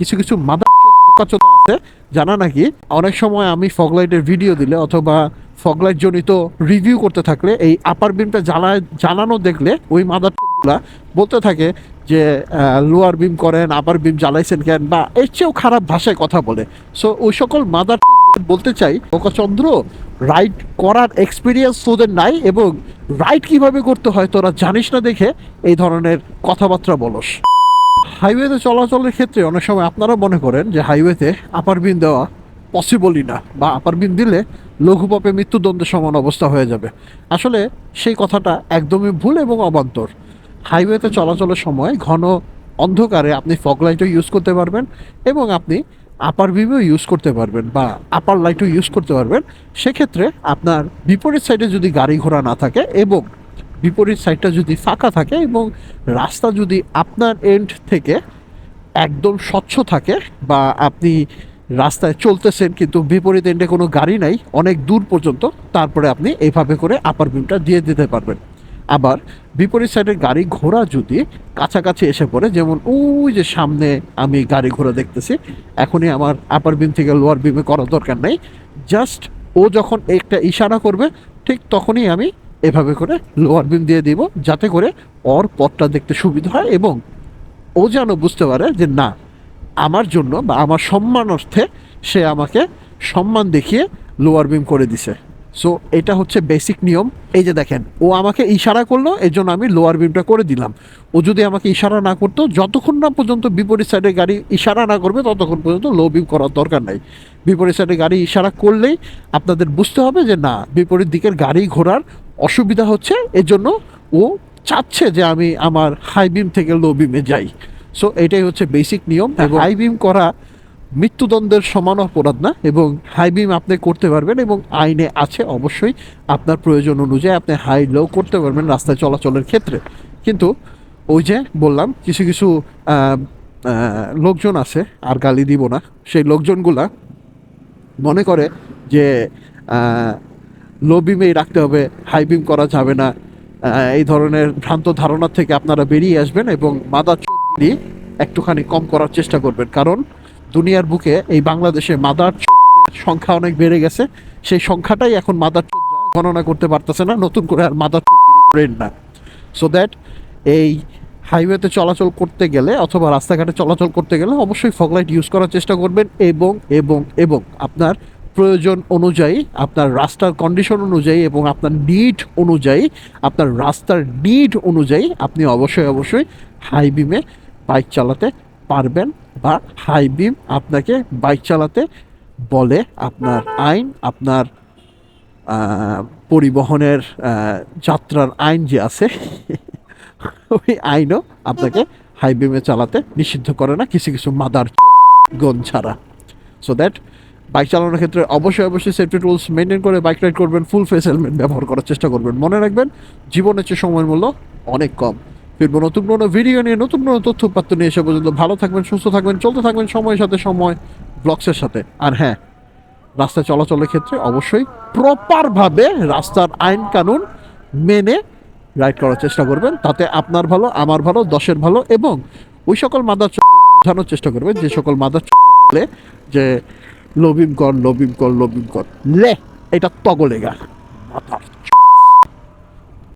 কিছু কিছু মাদার বোকাচোদা আছে, জানা নাকি? অনেক সময় আমি ফগলাইটের ভিডিও দিলে অথবা ফগলাইট জনিত রিভিউ করতে থাকলে, এই আপার বিমটা জ্বালায়, জ্বালানো দেখলে ওই মাদার বলতে থাকে যে লোয়ার বিম করেন আপার বিম জ্বালাইছেন কেন বা এর চেয়েও খারাপ ভাষায় কথা বলে। সো ওই সকল মাদার বলতে চাই, বোকাচন্দ্র রাইড করার এক্সপিরিয়েন্স তোদের নাই এবং রাইড কীভাবে করতে হয় তোরা জানিস না দেখে এই ধরনের কথাবার্তা বলস। হাইওয়েতে চলাচলের ক্ষেত্রে অনেক সময় আপনারা মনে করেন যে হাইওয়েতে আপার বিন দেওয়া পসিবলই না বা আপার বিন দিলে লঘুপাপে মৃত্যুদণ্ডের সমান অবস্থা হয়ে যাবে। আসলে সেই কথাটা একদমই ভুল এবং অবান্তর। হাইওয়েতে চলাচলের সময় ঘন অন্ধকারে আপনি ফগ লাইটও ইউজ করতে পারবেন এবং আপনি আপার বিমও ইউজ করতে পারবেন বা আপার লাইটও ইউজ করতে পারবেন। সেক্ষেত্রে আপনার বিপরীত সাইডে যদি গাড়ি ঘোড়া না থাকে এবং বিপরীত সাইডটা যদি ফাঁকা থাকে এবং রাস্তা যদি আপনার এন্ড থেকে একদম স্বচ্ছ থাকে বা আপনি রাস্তায় চলতেছেন কিন্তু বিপরীত এন্ডে কোনো গাড়ি নাই, অনেক দূর পর্যন্ত, তারপরে আপনি এইভাবে করে আপার বিমটা দিয়ে দিতে পারবেন। আবার বিপরীত সাইডের গাড়ি ঘোড়া যদি কাছাকাছি এসে পড়ে, যেমন ওই যে সামনে আমি গাড়ি ঘোড়া দেখতেছি, এখনই আমার আপার বিম থেকে লোয়ার বিমে করার দরকার নেই। জাস্ট ও যখন একটা ইশারা করবে, ঠিক তখনই আমি এভাবে করে লোয়ার বিম দিয়ে দিব, যাতে করে ওর পথটা দেখতে সুবিধা হয় এবং ও যেন বুঝতে পারে যে না, আমার জন্য বা আমার সম্মানার্থে সে আমাকে সম্মান দেখিয়ে লোয়ার বিম করে দিছে। সো এটা হচ্ছে বেসিক নিয়ম। এই যে দেখেন, ও আমাকে ইশারা করল এর জন্য আমি লোয়ার বিমটা করে দিলাম। ও যদি আমাকে ইশারা না করতো, যতক্ষণ না পর্যন্ত বিপরীত সাইডে গাড়ি ইশারা না করবে, ততক্ষণ পর্যন্ত লো বিম করার দরকার নাই। বিপরীত সাইডে গাড়ি ইশারা করলেই আপনাদের বুঝতে হবে যে না, বিপরীত দিকের গাড়ি ঘোরার অসুবিধা হচ্ছে এর জন্য ও চাচ্ছে যে আমি আমার হাই বিম থেকে লো বিমে যাই। সো এটাই হচ্ছে বেসিক নিয়ম এবং হাই বিম করা মৃত্যুদণ্ডের সমান অপরাধ না এবং হাই বিম আপনি করতে পারবেন এবং আইনে আছে অবশ্যই। আপনার প্রয়োজন অনুযায়ী আপনি হাই লো করতে পারবেন রাস্তায় চলাচলের ক্ষেত্রে। কিন্তু ওই যে বললাম কিছু কিছু লোকজন আছে আর গালি দিব না। সেই লোকজনগুলা মনে করে যে লো বিমেই রাখতে হবে হাই বিম করা যাবে না। এই ধরনের ভ্রান্ত ধারণা থেকে আপনারা বেরিয়ে আসবেন এবং মাদার চোদ্দি একটুখানি কম করার চেষ্টা করবেন। কারণ দুনিয়ার বুকে এই বাংলাদেশে মাদার সংখ্যা অনেক বেড়ে গেছে। সেই সংখ্যাটাই এখন মাদার গণনা করতে পারতেছে না, নতুন করে আর মাদার করেন না। সো দ্যাট এই হাইওয়েতে চলাচল করতে গেলে অথবা রাস্তাঘাটে চলাচল করতে গেলে অবশ্যই ফগলাইট ইউজ করার চেষ্টা করবেন এবং এবং এবং আপনার প্রয়োজন অনুযায়ী, আপনার রাস্তার কন্ডিশন অনুযায়ী এবং আপনার নিড অনুযায়ী, আপনার রাস্তার নিড অনুযায়ী আপনি অবশ্যই অবশ্যই হাই বিমে বাইক চালাতে পারবেন বা হাই বিম আপনাকে বাইক চালাতে বলে আপনার আইন, আপনার পরিবহনের যাত্রার আইন যে আছে, ওই আইনও আপনাকে হাই বিমে চালাতে নিষিদ্ধ করে না, কিছু কিছু মাদার গন ছাড়া। সো দ্যাট বাইক চালানোর ক্ষেত্রে অবশ্যই অবশ্যই সেফটি রুলস মেনটেন করে বাইক রাইড করবেন ফুল ফেস হেলমেট ব্যবহার করার চেষ্টা করবেন। মনে রাখবেন জীবনের চেয়ে সময়ের মূল্য অনেক কম। ফিরবো নতুন কোনো ভিডিও নিয়ে, নতুন কোনো তথ্য উপাত্ত নিয়ে এসে পর্যন্ত ভালো থাকবেন, সুস্থ থাকবেন, চলতে থাকবেন সময়ের সাথে সময় ব্লগসের সাথে। আর হ্যাঁ রাস্তায় চলাচলের ক্ষেত্রে অবশ্যই প্রপারভাবে রাস্তার আইন কানুন মেনে রাইড করার চেষ্টা করবেন। তাতে আপনার ভালো, আমার ভালো, দশের ভালো এবং ওই সকল মাদার বোঝানোর চেষ্টা করবেন। যে সকল মাদার বলে যে লবিম কর লবিমকর লে এটা তগলেগা মাথার